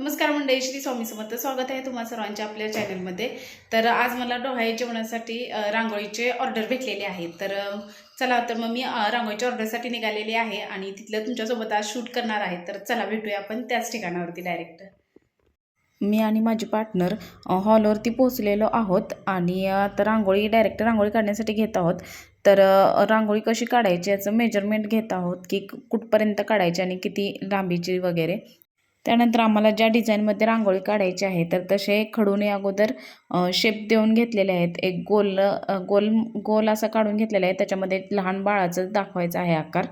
नमस्कार मंडळी श्री स्वामी समर्थ. स्वागत आहे तुम्हा सर्वांच्या आपल्या चॅनलमध्ये. तर आज मला डोहाळे जेवणासाठी रांगोळीचे ऑर्डर भेटलेले आहेत. तर चला तर मग मी रांगोळीच्या ऑर्डरसाठी निघालेली आहे आणि तिथलं तुमच्यासोबत आज शूट करणार आहे. तर चला भेटूया आपण त्याच ठिकाणावरती डायरेक्ट मी आणि माझी पार्टनर हॉलवरती पोहोचलेलो आहोत आणि आता रांगोळी डायरेक्ट रांगोळी काढण्यासाठी घेत आहोत. तर रांगोळी कशी काढायची याचं मेजरमेंट घेत आहोत की कुठपर्यंत काढायची आणि किती लांबीची वगैरे. त्यानंतर आम्हाला ज्या डिझाईनमध्ये रांगोळी काढायची आहे तर तसे खडूने अगोदर शेप देऊन घेतलेले आहेत. एक गोल गोल गोल असा काढून घेतलेला आहे. त्याच्यामध्ये लहान बाळाचं दाखवायचं आहे आकार.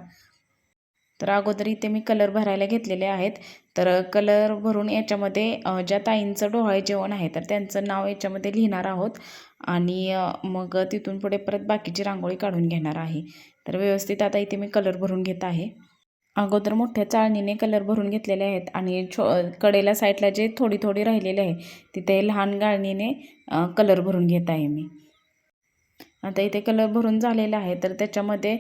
तर अगोदर इथे मी कलर भरायला घेतलेले आहेत. तर कलर भरून याच्यामध्ये ज्या ताईंचं डोहाळे जेवण आहे तर त्यांचं नाव याच्यामध्ये लिहिणार आहोत. आणि मग तिथून पुढे परत बाकीची रांगोळी काढून घेणार आहे. तर व्यवस्थित आता इथे मी कलर भरून घेत आहे. अगोदर मोठ्या चाळणीने कलर भरून घेतलेले आहेत आणि छो कडेला साईडला जे थोडी थोडी राहिलेली आहे तिथे लहान गाळणीने कलर भरून घेत आहे मी. आता इथे कलर भरून झालेला आहे तर त्याच्यामध्ये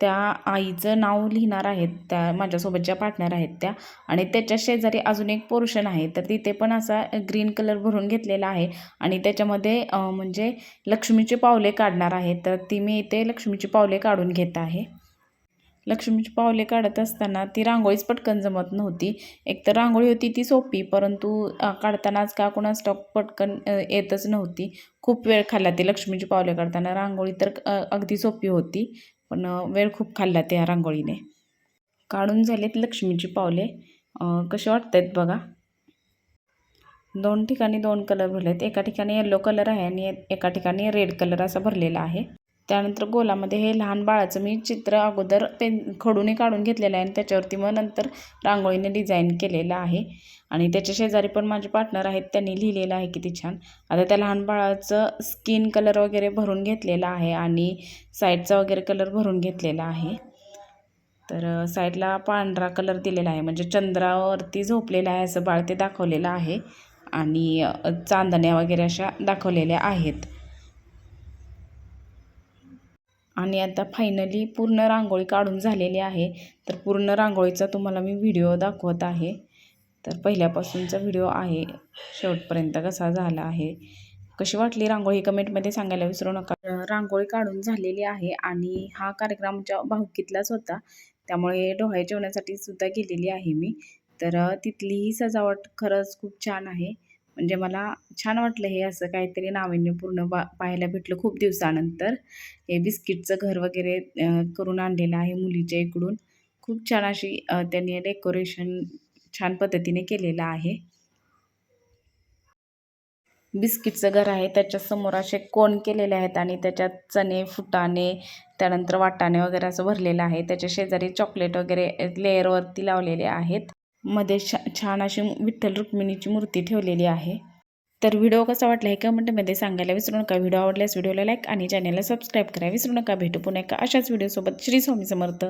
त्या आईचं नाव लिहिणार आहेत त्या माझ्यासोबत ज्या पार्टनर आहेत त्या. आणि त्याच्या शेजारी अजून एक पोर्शन आहे तर तिथे पण असा ग्रीन कलर भरून घेतलेला आहे. आणि त्याच्यामध्ये म्हणजे लक्ष्मीची पावले काढणार आहे तर ती मी इथे लक्ष्मीची पावले काढून घेत आहे. लक्ष्मीची पावले काढत असताना ती रांगोळीच पटकन जमत नव्हती. एक तर रांगोळी होती ती सोपी परंतु काढतानाच का कोणा स्टॉक पटकन येतच नव्हती. खूप वेळ खाल्ला ती लक्ष्मीची पावले काढताना. रांगोळी तर अगदी सोपी होती पण वेळ खूप खाल्ला त्या रांगोळीने. काढून झालेत लक्ष्मीची पावले. कसे वाटत आहेत बघा. दोन ठिकाणी दोन कलर भरलेत. एका ठिकाणी येल्लो कलर आहे आणि एका ठिकाणी रेड कलर असा भरलेला आहे. त्यानंतर गोलामध्ये हे लहान बाळाचं मी चित्र अगोदर पेन खडूने काढून घेतलेलं आहे आणि त्याच्यावरती मग नंतर रांगोळीने डिझाईन केलेलं आहे. आणि त्याच्या शेजारी पण माझे पार्टनर आहेत त्यांनी लिहिलेलं आहे किती छान. आता त्या लहान बाळाचं स्किन कलर वगैरे भरून घेतलेला आहे आणि साईडचा वगैरे कलर भरून घेतलेला आहे. तर साईडला पांढरा कलर दिलेला आहे म्हणजे चंद्रावरती झोपलेलं आहे असं बाळ ते दाखवलेलं आहे. आणि चांदण्या वगैरे अशा दाखवलेल्या आहेत. आणि आता फायनली पूर्ण रांगोळी काढून झालेली आहे. तर पूर्ण रांगोळीचा तुम्हाला मी व्हिडिओ दाखवत आहे. तर पहिल्यापासूनचा व्हिडिओ आहे. शेवटपर्यंत कसा झाला आहे. कशी वाटली रांगोळी? कमेंटमध्ये सांगायला विसरू नका. रांगोळी काढून झालेली आहे आणि हा कार्यक्रमच्या भाऊकीतलाच होता. त्यामुळे डोहाळे जेवण्यासाठी सुद्धा गेलेली आहे मी. तर तिथलीही तिथली ही सजावट खरंच खूप छान आहे. म्हणजे मला छान वाटलं हे असं काहीतरी नाविन्यपूर्ण बा पाहायला भेटलं खूप दिवसानंतर. हे बिस्किटचं घर वगैरे करून आणलेलं आहे मुलीच्या इकडून. खूप छान अशी त्यांनी डेकोरेशन छान पद्धतीने केलेलं आहे. बिस्किटचं घर आहे त्याच्यासमोर असे कोण केलेले आहेत आणि त्याच्यात चणे फुटाणे त्यानंतर वाटाणे वगैरे असं भरलेलं आहे. त्याच्या शेजारी चॉकलेट वगैरे लेअरवरती लावलेले आहेत. मध्ये छा छान अशी विठ्ठल रुक्मिणीची मूर्ती ठेवलेली आहे. तर व्हिडिओ कसा वाटला हे कमेंटमध्ये सांगायला विसरू नका. व्हिडिओ आवडल्यास व्हिडिओला लाईक आणि चॅनलला सबस्क्राईब करा. विसरू नका. भेटू पुन्हा एका अशाच व्हिडिओसोबत श्री स्वामी समर्थ.